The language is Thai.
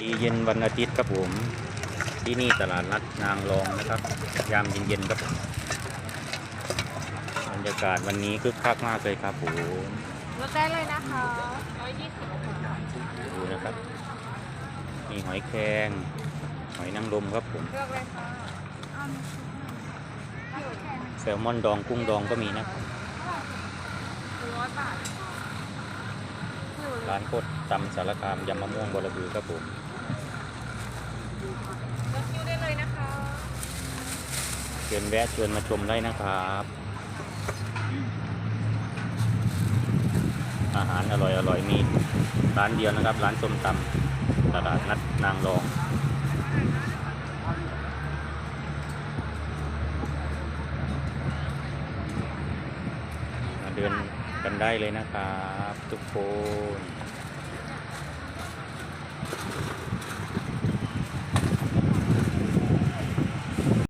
ดีเย็นวันอาทิตย์ครับผม ที่นี่ตลาดนัดนางรองนะครับ ยามเย็นๆครับผมบรรยากาศวันนี้คึกคักมากเลยครับผมลดได้เลยนะคะร้อยยี่สิบค่ะดูนะครับมีหอยแครงหอยนางรมครับผมเลือกเลยค่ะแซลมอนดองกุ้งดองก็มีนะร้อยบาทร้านโคตรตำสารคามยำมะม่วงบรบือครับผม ลดคิวได้เลยนะคะเชิญแวะเชิญมาชมได้นะครับ อาหารอร่อยอร่อยมีร้านเดียวนะครับ ร้านส้มตำตลาดนัดนางรองมาเดินกันได้เลยนะครับ ทุกคน